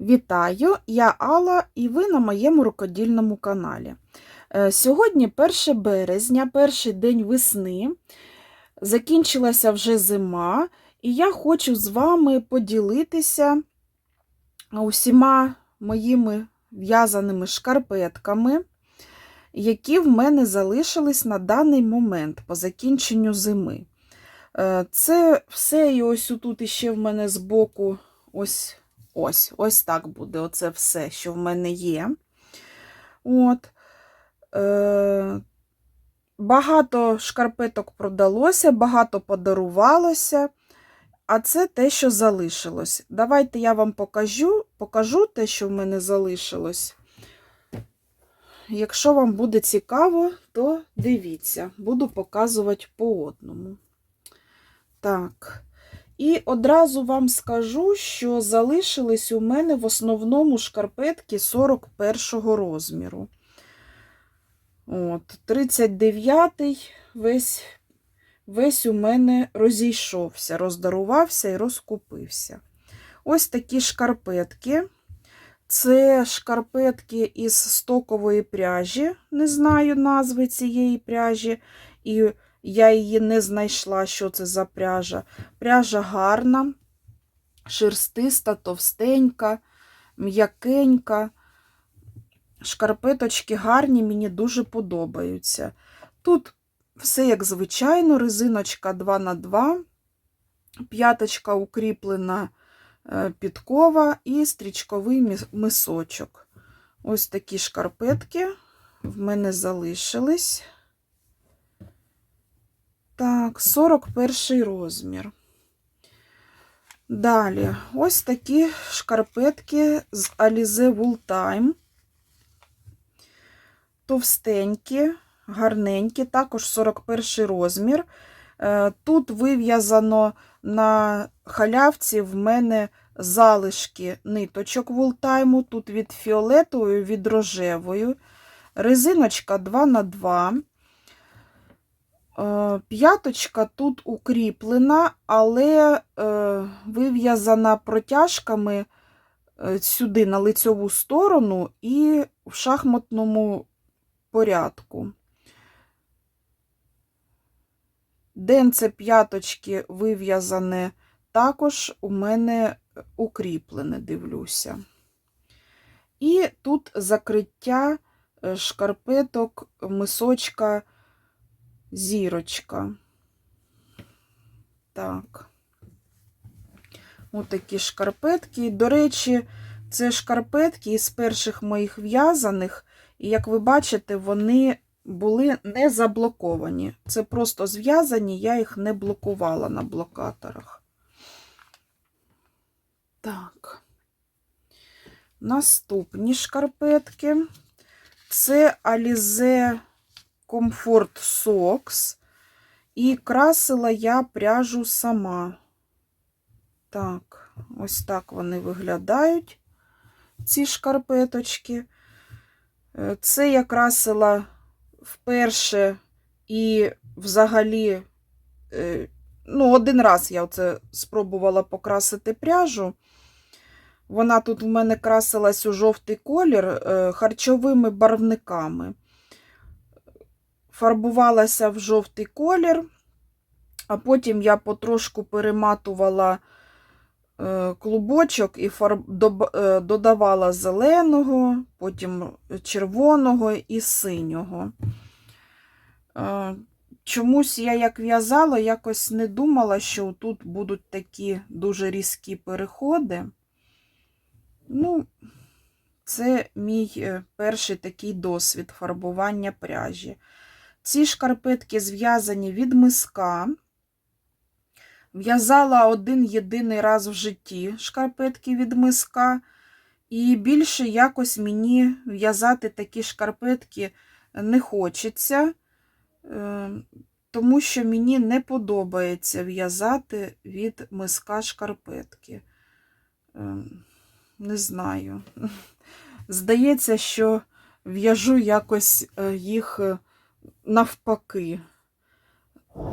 Вітаю, я Алла і ви на моєму рукодільному каналі. Е, Сьогодні 1 березня, перший день весни. Закінчилася вже зима, і я хочу з вами поділитися усіма моїми в'язаними шкарпетками, які в мене залишились на даний момент по закінченню зими. Е, Це все, і ось тут іще в мене збоку ось Ось, ось так буде. Оце все, що в мене є. От. Е, Багато шкарпеток продалося, багато подарувалося. А це те, що залишилось. Давайте я вам покажу, покажу те, що в мене залишилось. Якщо вам буде цікаво, то дивіться, буду показувати по одному. Так. І одразу вам скажу, що залишились у мене в основному шкарпетки 41 розміру. От, 39-й весь, весь у мене розійшовся, роздарувався і розкупився. Ось такі шкарпетки. Це шкарпетки із стокової пряжі, не знаю назви цієї пряжі. І я її не знайшла, що це за пряжа. Пряжа гарна, шерстиста, товстенька, м'якенька. Шкарпеточки гарні, мені дуже подобаються. Тут все як звичайно, резиночка 2х2, п'яточка укріплена е, підкова і стрічковий мисочок. Ось такі шкарпетки в мене залишились. Так, 41 розмір. Далі, ось такі шкарпетки з Alize Wool Time. Товстенькі, гарненькі, також 41 розмір. Е, Тут вив'язано на халявці в мене залишки ниточок Wool Тут від фіолетової, від рожевої. Резиночка 2х2. Е, П'яточка тут укріплена, але е, вив'язана протяжками е, сюди на лицьову сторону і в шахматному порядку. Денце п'яточки вив'язане також у мене укріплене, дивлюся. І тут закриття шкарпеток мисочка зірочка. Так. Отакі шкарпетки. До речі, це шкарпетки із перших моїх в'язаних, і, як ви бачите, вони були не заблоковані. Це просто зв'язані, я їх не блокувала на блокаторах. Так. Наступні шкарпетки. Це Alize Comfort Socks. І красила я пряжу сама. Так, ось так вони виглядають, ці шкарпеточки. Е, Це я красила вперше і взагалі, е, ну, один раз я оце спробувала покрасити пряжу. Вона тут в мене красилась у жовтий колір е, харчовими барвниками фарбувалася в жовтий колір, а потім я потрошку перематувала е, клубочок і фарб... е, додавала зеленого, потім червоного і синього. Е, чомусь я як в'язала, якось не думала, що тут будуть такі дуже різкі переходи. Ну, це мій перший такий досвід фарбування пряжі. Ці шкарпетки зв'язані від миска. В'язала один єдиний раз в житті шкарпетки від миска. І більше якось мені в'язати такі шкарпетки не хочеться, е, тому що мені не подобається в'язати від миска шкарпетки. Е, не знаю. Здається, що в'яжу якось е, їх навпаки.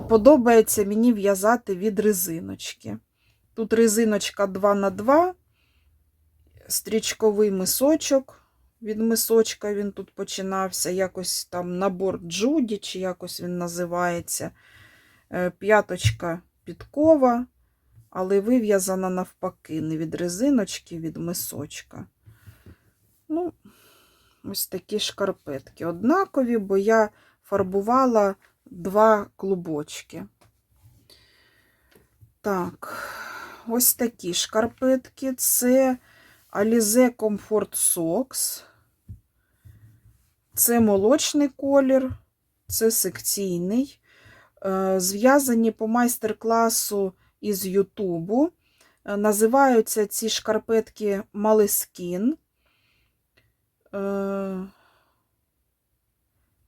Подобається мені в'язати від резиночки. Тут резиночка 2х2, стрічковий мисочок. Від мисочка він тут починався, якось там набор Джуді, чи якось він називається. Е, П'яточка підкова, але вив'язана навпаки, не від резиночки, від мисочка. Ну, ось такі шкарпетки. Однакові, бо я фарбувала два клубочки. Так, ось такі шкарпетки. Це Alize Comfort Socks. Це молочний колір, це секційний. Е, Зв'язані по майстер-класу із Ютубу. Е, Називаються ці шкарпетки Малескін.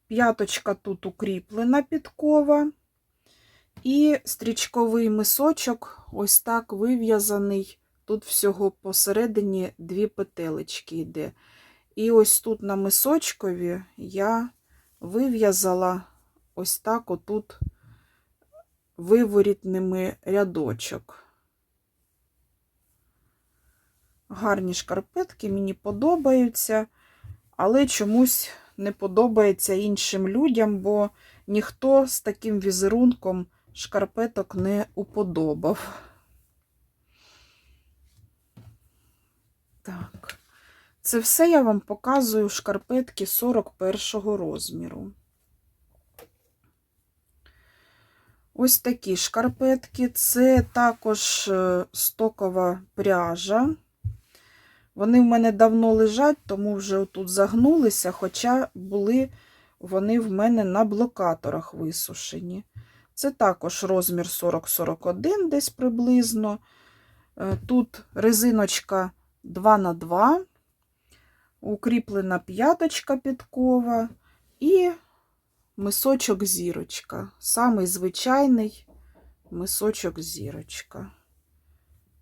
П'яточка тут укріплена підкова. І стрічковий мисочок ось так вив'язаний. Тут всього посередині дві петелечки йде. І ось тут на мисочкові я вив'язала ось так отут виворітними рядочок. Гарні шкарпетки мені подобаються, але чомусь не подобається іншим людям, бо ніхто з таким візерунком шкарпеток не уподобав. Так, це все я вам показую шкарпетки 41 розміру. Ось такі шкарпетки. Це також е, стокова пряжа. Вони в мене давно лежать, тому вже тут загнулися, хоча були вони в мене на блокаторах висушені. Це також розмір 40-41 десь приблизно. Е, Тут резиночка 2 на 2 укріплена п'яточка підкова і мисочок зірочка. Самий звичайний мисочок зірочка.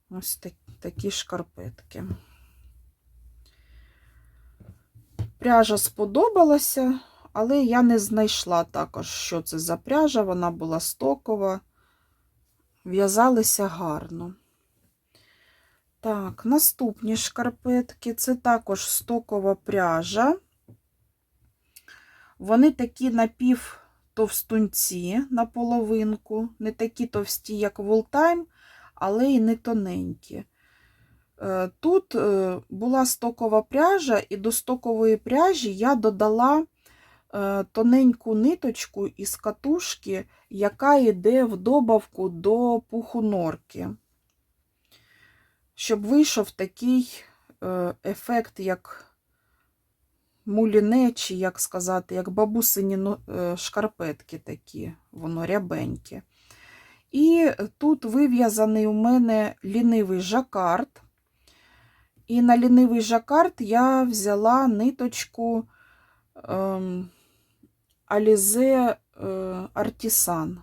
Ось так, такі шкарпетки. Пряжа сподобалася, але я не знайшла також, що це за пряжа. Вона була стокова, в'язалися гарно. Так, наступні шкарпетки це також стокова пряжа. Вони такі напівтовстунці на половинку, не такі товсті, як Волтайм, але і не тоненькі. Е, Тут е, була стокова пряжа, і до стокової пряжі я додала е, тоненьку ниточку із катушки, яка йде в добавку до пуху норки щоб вийшов такий ефект, як муліне, чи, як сказати, як бабусині шкарпетки такі, воно рябеньке. І тут вив'язаний у мене лінивий жакард. І на лінивий жакард я взяла ниточку ем, Alize е, Artisan.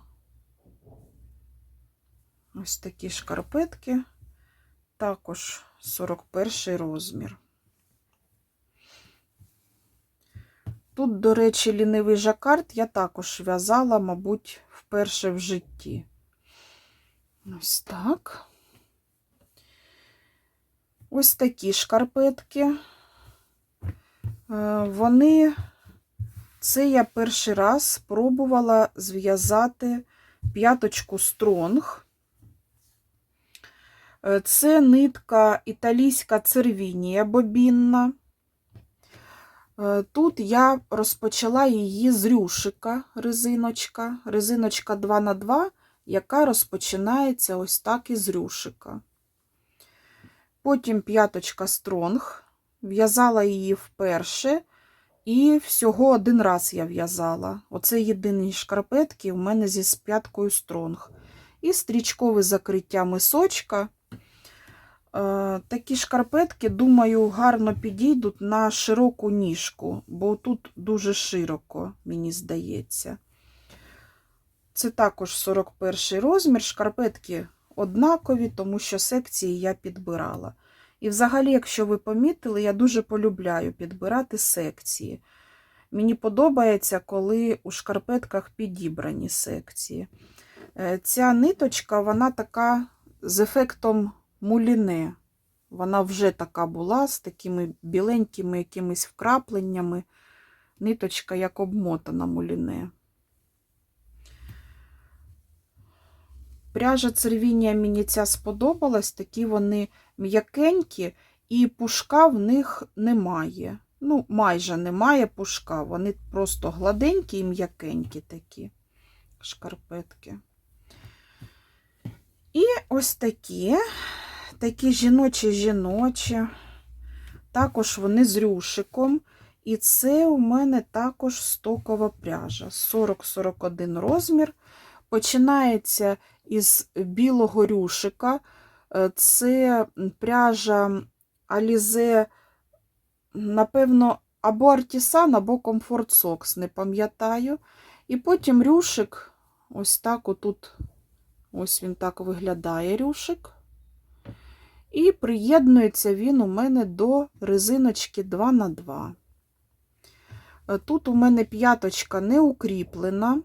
Ось такі шкарпетки також 41 розмір. Тут, до речі, лінивий жакард я також в'язала, мабуть, вперше в житті. Ось так. Ось такі шкарпетки. Е, Вони, це я перший раз спробувала зв'язати п'яточку стронг. Е, Це нитка італійська цервінія бобінна. Е, Тут я розпочала її з рюшика резиночка, резиночка 2х2, яка розпочинається ось так із рюшика. Потім п'яточка стронг, в'язала її вперше, і всього один раз я в'язала. Оце єдині шкарпетки у мене зі п'яткою стронг. І стрічкове закриття мисочка. Е, Такі шкарпетки, думаю, гарно підійдуть на широку ніжку, бо тут дуже широко, мені здається. Це також 41 розмір. Шкарпетки однакові, тому що секції я підбирала. І взагалі, якщо ви помітили, я дуже полюбляю підбирати секції. Мені подобається, коли у шкарпетках підібрані секції. Е, Ця ниточка, вона така з ефектом муліне. Вона вже така була з такими біленькими якимись вкрапленнями. Ниточка як обмотана муліне. Пряжа цервіння мені ця сподобалась, такі вони м'якенькі, і пушка в них немає. Ну, майже немає пушка, вони просто гладенькі і м'якенькі такі шкарпетки. І ось такі, такі жіночі-жіночі. Також вони з рюшиком. І це у мене також стокова пряжа. 40-41 розмір. Починається із білого рюшика. Е, Це пряжа Alize, напевно, або Артісан, або Comfort Socks, не пам'ятаю. І потім рюшик, ось так отут, ось він так виглядає рюшик. І приєднується він у мене до резиночки 2х2. Е, Тут у мене п'яточка не укріплена,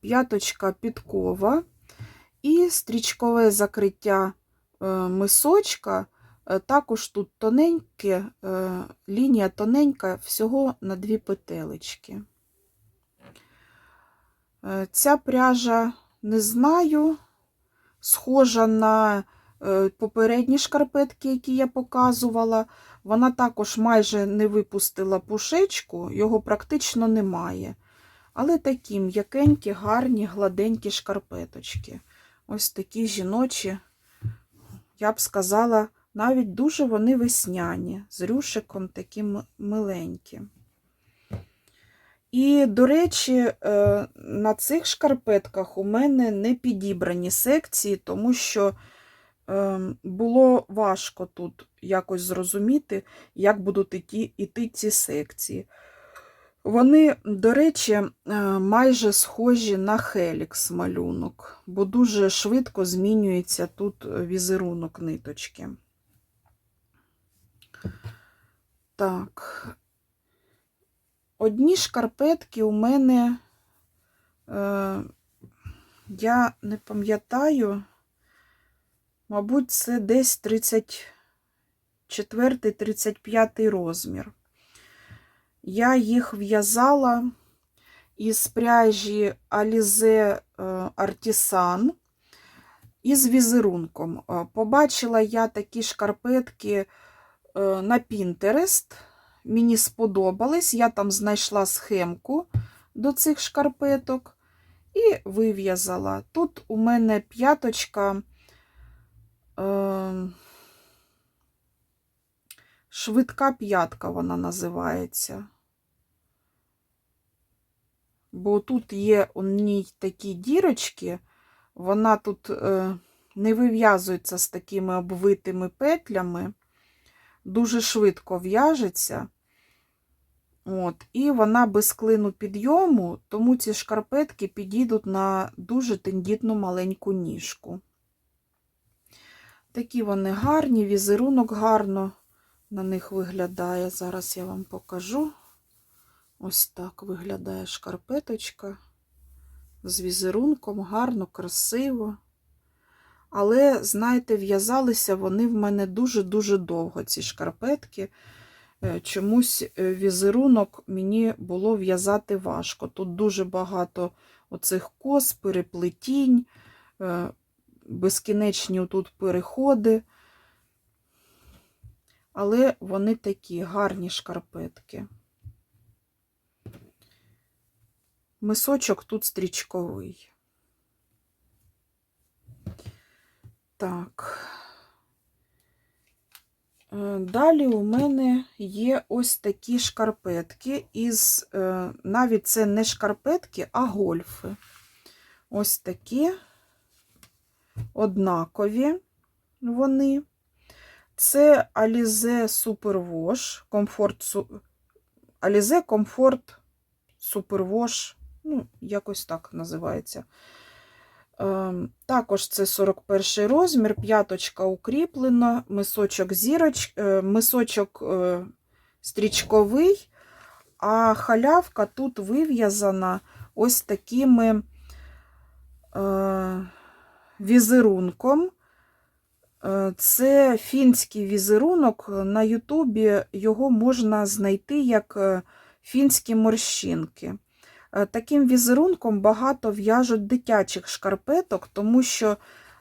п'яточка підкова і стрічкове закриття е, мисочка. Е, Також тут тоненьке, е, лінія тоненька, всього на дві петелечки. Е, Ця пряжа, не знаю, схожа на е, попередні шкарпетки, які я показувала. Вона також майже не випустила пушечку, його практично немає. Але такі м'якенькі, гарні, гладенькі шкарпеточки. Ось такі жіночі, я б сказала, навіть дуже вони весняні, з рюшиком такі миленькі. І, до речі, е, на цих шкарпетках у мене не підібрані секції, тому що ем, було важко тут якось зрозуміти, як будуть іти ці секції. Вони, до речі, е, майже схожі на хелікс малюнок, бо дуже швидко змінюється тут візерунок ниточки. Так. Одні шкарпетки у мене, е, я не пам'ятаю, мабуть, це десь 34-35 розмір. Я їх в'язала із пряжі Alize Artisan із візерунком. Е, Побачила я такі шкарпетки е, на Pinterest. Мені сподобались. Я там знайшла схемку до цих шкарпеток і вив'язала. Тут у мене п'яточка. Е, Швидка п'ятка вона називається. Бо тут є у ній такі дірочки, вона тут е, не вив'язується з такими обвитими петлями, дуже швидко в'яжеться. От, І вона без клину підйому, тому ці шкарпетки підійдуть на дуже тендітну маленьку ніжку. Такі вони гарні, візерунок гарно на них виглядає. Зараз я вам покажу. Ось так виглядає шкарпеточка з візерунком, гарно, красиво. Але, знаєте, в'язалися вони в мене дуже-дуже довго, ці шкарпетки. Е, Чомусь е, візерунок мені було в'язати важко. Тут дуже багато оцих кос, переплетінь, е, безкінечні тут переходи. Але вони такі гарні шкарпетки. Мисочок тут стрічковий. Так. Е, Далі у мене є ось такі шкарпетки із, е, навіть це не шкарпетки, а гольфи. Ось такі однакові вони. Це Alize Comfort, Su- Alize Comfort Superwash, ну, якось так називається. Ем, Також це 41 розмір, п'яточка укріплена, мисочок зіроч, е, мисочок е, стрічковий, а халявка тут вив'язана ось такими е, візерунком. Це фінський візерунок. На Ютубі його можна знайти як фінські морщинки. Е, Таким візерунком багато в'яжуть дитячих шкарпеток, тому що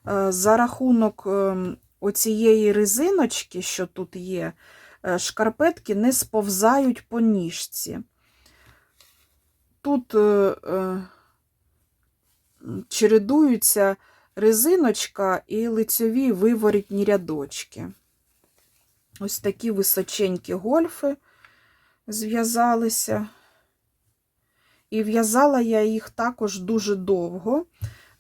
е, за рахунок ем, оцієї резиночки, що тут є, е, шкарпетки не сповзають по ніжці. Тут чередуються резиночка і лицьові виворітні рядочки. Ось такі височенькі гольфи зв'язалися. І в'язала я їх також дуже довго,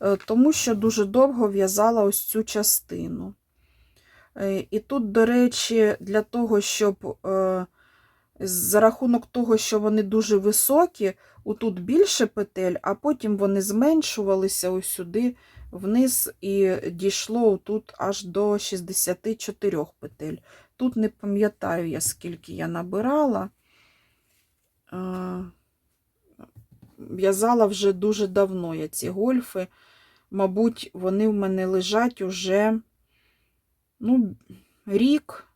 е, тому що дуже довго в'язала ось цю частину. Е, І тут, до речі, для того, щоб е, за рахунок того, що вони дуже високі, отут більше петель, а потім вони зменшувалися ось сюди вниз і дійшло тут аж до 64 петель. Тут не пам'ятаю я, скільки я набирала. В'язала вже дуже давно я ці гольфи. Мабуть, вони в мене лежать уже ну, рік,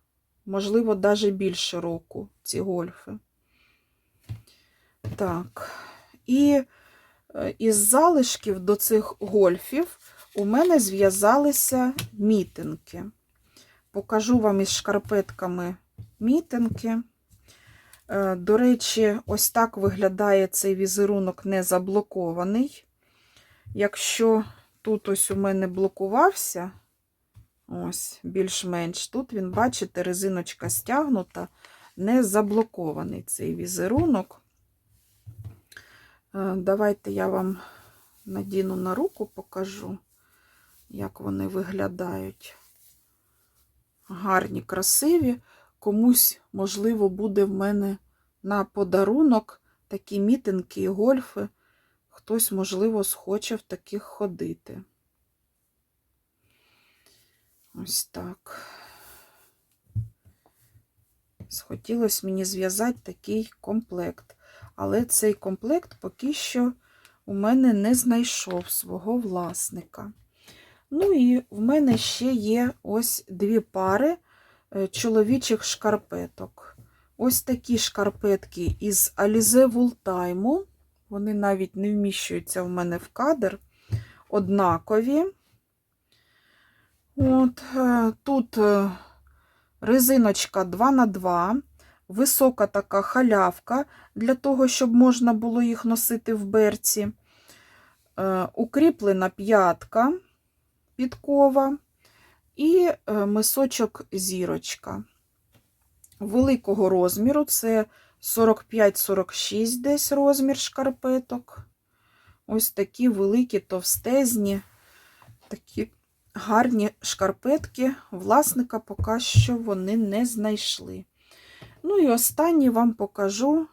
можливо, навіть більше року, ці гольфи. Так. І е, із залишків до цих гольфів у мене зв'язалися мітинки. Покажу вам із шкарпетками мітинки. Е, До речі, ось так виглядає цей візерунок не заблокований. Якщо тут ось у мене блокувався, ось, більш-менш, тут він, бачите, резиночка стягнута, не заблокований цей візерунок. Е, Давайте я вам надіну на руку, покажу, як вони виглядають. Гарні, красиві. Комусь, можливо, буде в мене на подарунок такі мітинки і гольфи. Хтось, можливо, схоче в таких ходити. Ось так. Схотілося мені зв'язати такий комплект. Але цей комплект поки що у мене не знайшов свого власника. Ну і в мене ще є ось дві пари чоловічих шкарпеток. Ось такі шкарпетки із Alize Wooltime. Вони навіть не вміщуються в мене в кадр. Однакові. От, е, Тут е, резиночка 2х2, висока така халявка для того, щоб можна було їх носити в берці. Е, Укріплена п'ятка підкова і е, мисочок зірочка. Великого розміру це 45-46 десь розмір шкарпеток. Ось такі великі, товстезні, такі гарні шкарпетки. Власника поки що вони не знайшли. Ну і останній вам покажу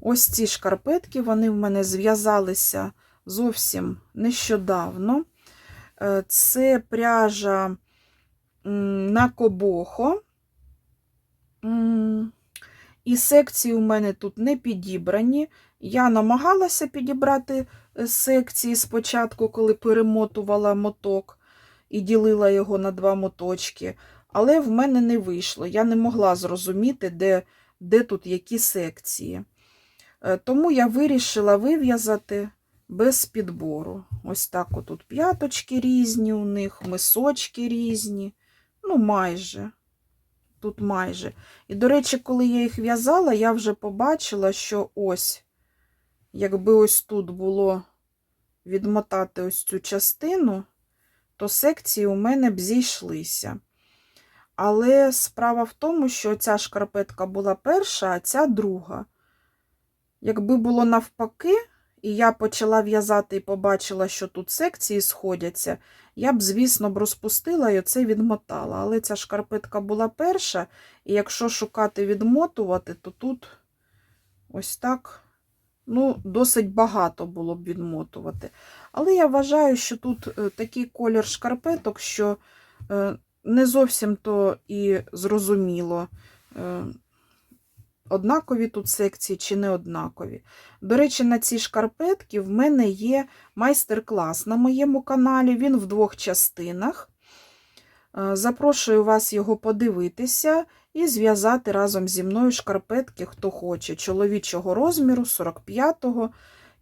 ось ці шкарпетки. Вони в мене зв'язалися зовсім нещодавно. Е, Це пряжа на кобохо. І секції у мене тут не підібрані. Я намагалася підібрати е, секції спочатку, коли перемотувала моток і ділила його на два моточки, але в мене не вийшло. Я не могла зрозуміти, де, де тут які секції. Е, Тому я вирішила вив'язати без підбору. Ось так отут п'яточки різні у них, мисочки різні. Ну, майже. Тут майже. І, до речі, коли я їх в'язала, я вже побачила, що ось, якби ось тут було відмотати ось цю частину, то секції у мене б зійшлися. Але справа в тому, що ця шкарпетка була перша, а ця друга. Якби було навпаки, і я почала в'язати і побачила, що тут секції сходяться, я б, звісно, б розпустила і оце відмотала. Але ця шкарпетка була перша, і якщо шукати відмотувати, то тут ось так ну, досить багато було б відмотувати. Але я вважаю, що тут е, такий колір шкарпеток, що е, не зовсім то і зрозуміло. Однакові тут секції чи не однакові. До речі, на ці шкарпетки в мене є майстер-клас на моєму каналі. Він в двох частинах. Е, Запрошую вас його подивитися і зв'язати разом зі мною шкарпетки, хто хоче, чоловічого розміру 45-го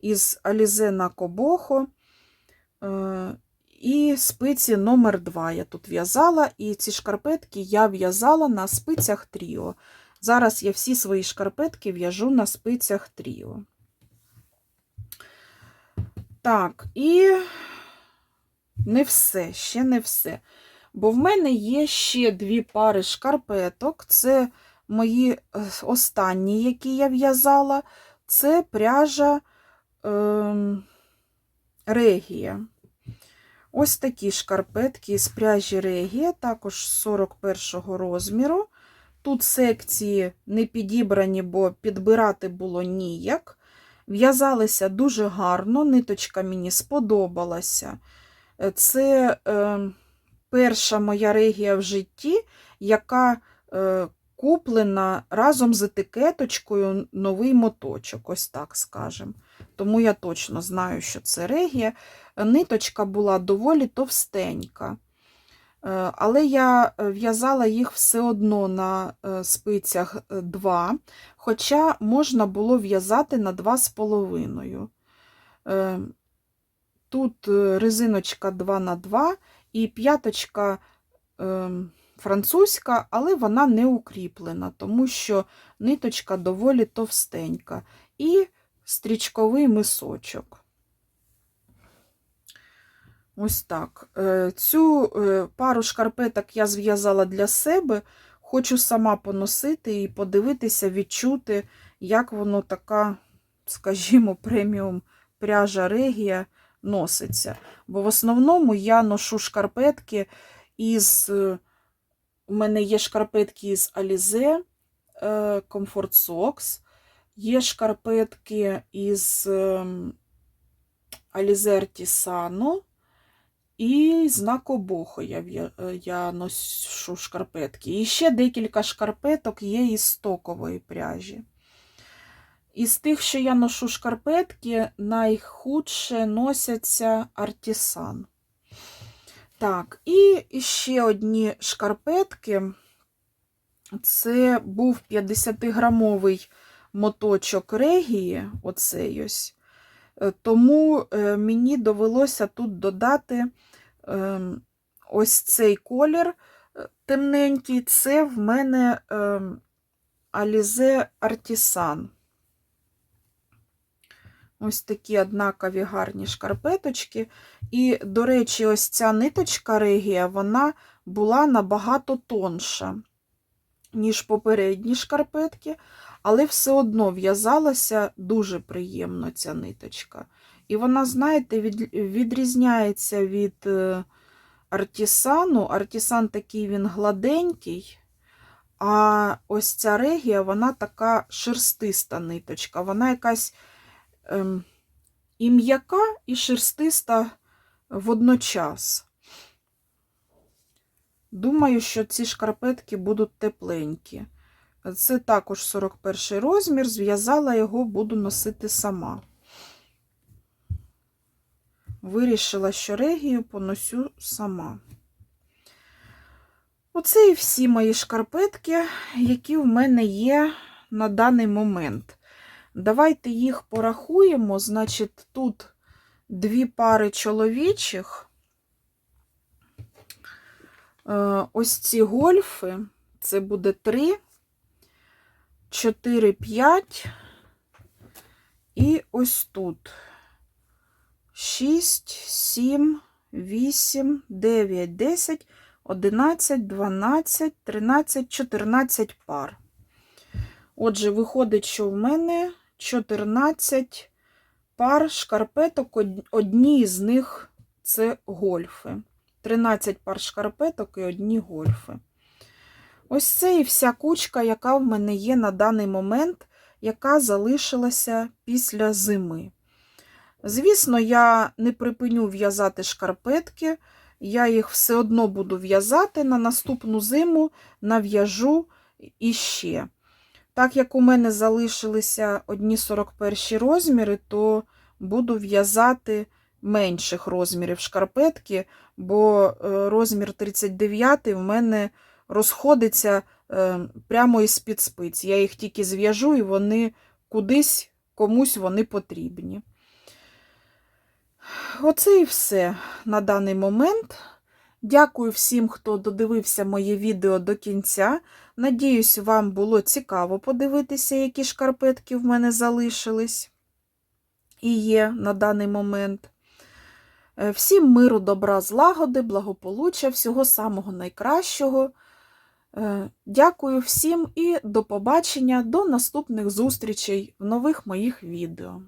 із Alize на Кобохо. Е, І спиці номер 2 я тут в'язала, і ці шкарпетки я в'язала на спицях Тріо. Зараз я всі свої шкарпетки в'яжу на спицях Тріо. Так, і не все, ще не все. Бо в мене є ще дві пари шкарпеток. Це мої е, останні, які я в'язала. Це пряжа е, Регія. Ось такі шкарпетки з пряжі Регія, також 41-го розміру. Тут секції не підібрані, бо підбирати було ніяк. В'язалися дуже гарно, ниточка мені сподобалася. Е, Це е, перша моя регія в житті, яка е, куплена разом з етикеточкою новий моточок, ось так скажемо. Тому я точно знаю, що це регія. Ниточка була доволі товстенька. Е, Але я е, в'язала їх все одно на е, спицях 2, хоча можна було в'язати на 2,5. Е, Тут резиночка 2 на 2 і п'яточка французька, але вона не укріплена, тому що ниточка доволі товстенька. І стрічковий мисочок. Ось так. Е, Цю е, пару шкарпеток я зв'язала для себе. Хочу сама поносити і подивитися, відчути, як воно така, скажімо, преміум пряжа регія носиться. Бо в основному я ношу шкарпетки із. е, У мене є шкарпетки із Alize Comfort Socks, є шкарпетки із ем, Alize Artisano. І з Накобохо я, е, я ношу шкарпетки. І ще декілька шкарпеток є із стокової пряжі. Із тих, що я ношу шкарпетки, найхудше носяться артісан. Так, і ще одні шкарпетки. Це був 50-грамовий моточок регії, оцей ось. Е, Тому е, мені довелося тут додати ем, ось цей колір е, темненький. Це в мене ем, Alize Artisan. Ось такі однакові гарні шкарпеточки. І, до речі, ось ця ниточка регія, вона була набагато тонша, ніж попередні шкарпетки, але все одно в'язалася дуже приємно ця ниточка. І вона, знаєте, від, відрізняється від е, артісану. Артісан такий він гладенький, а ось ця регія, вона така шерстиста ниточка. Вона якась ем, і м'яка, і шерстиста водночас. Думаю, що ці шкарпетки будуть тепленькі. Це також 41 розмір, зв'язала його, буду носити сама. Вирішила, що регію поносю сама. Оце і всі мої шкарпетки, які в мене є на даний момент. Давайте їх порахуємо. Значить, тут дві пари чоловічих. Е, Ось ці гольфи, це буде 3, 4, 5. І ось тут 6, 7, 8, 9, 10, 11, 12, 13, 14 пар. Отже, виходить, що в мене 14 пар шкарпеток, од- одні з них це гольфи. 13 пар шкарпеток і одні гольфи. Ось це і вся кучка, яка в мене є на даний момент, яка залишилася після зими. Звісно, я не припиню в'язати шкарпетки, я їх все одно буду в'язати на наступну зиму, нав'яжу іще. Так як у мене залишилися одні 41 розміри, то буду в'язати менших розмірів шкарпетки, бо е, розмір 39 в мене розходиться е, прямо із-під спиць. Я їх тільки зв'яжу і вони кудись комусь вони потрібні. Оце і все на даний момент. Дякую всім, хто додивився моє відео до кінця. Надіюсь, вам було цікаво подивитися, які шкарпетки в мене залишились і є на даний момент. Е, Всім миру, добра, злагоди, благополуччя, всього самого найкращого. Е, Дякую всім і до побачення, до наступних зустрічей в нових моїх відео.